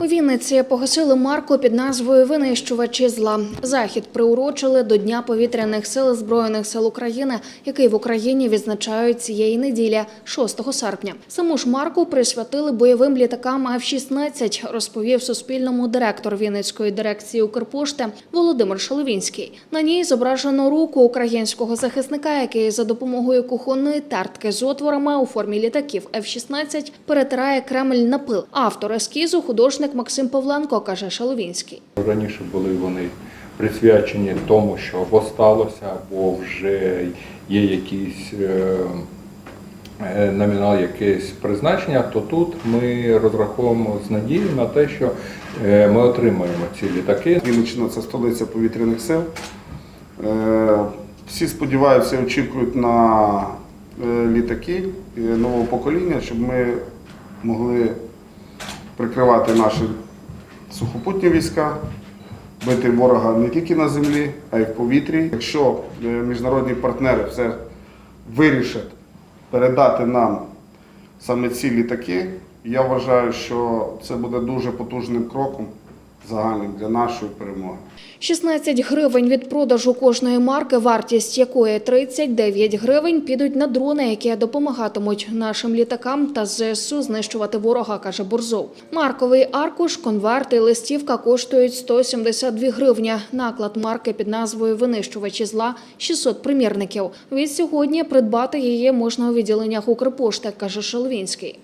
У Вінниці погасили марку під назвою Винищувачі зла. Захід приурочили до Дня повітряних сил Збройних сил України, який в Україні відзначають цієї неділі, 6 серпня. Саму ж марку присвятили бойовим літакам F-16, розповів Суспільному директор Вінницької дирекції Укрпошти Володимир Шаловінський. На ній зображено руку українського захисника, який за допомогою кухонної тертки з отворами у формі літаків F-16 перетирає Кремль на пил. Автор ескізу художник Максим Павленко, каже Шаловінський. Раніше були вони присвячені тому, що або сталося, або вже є якийсь е, е, номінал, якесь призначення, то тут ми розраховуємо з надією на те, що е, ми отримаємо ці літаки. Вінниччина це столиця повітряних сил. Всі сподіваються, очікують на літаки нового покоління, щоб ми могли прикривати наші сухопутні війська, бити ворога не тільки на землі, а й в повітрі. Якщо е, міжнародні партнери все вирішать передати нам саме ці літаки, я вважаю, що це буде дуже потужним кроком загальним для нашої перемоги. 16 гривень від продажу кожної марки, вартість якої 39 гривень, підуть на дрони, які допомагатимуть нашим літакам та ЗСУ знищувати ворога, каже Бурзов. Марковий аркуш, конверт і листівка коштують 172 гривні. Наклад марки під назвою Винищувачі зла 600 примірників. Від сьогодні придбати її можна у відділеннях Укрпошти, каже Шалвінський.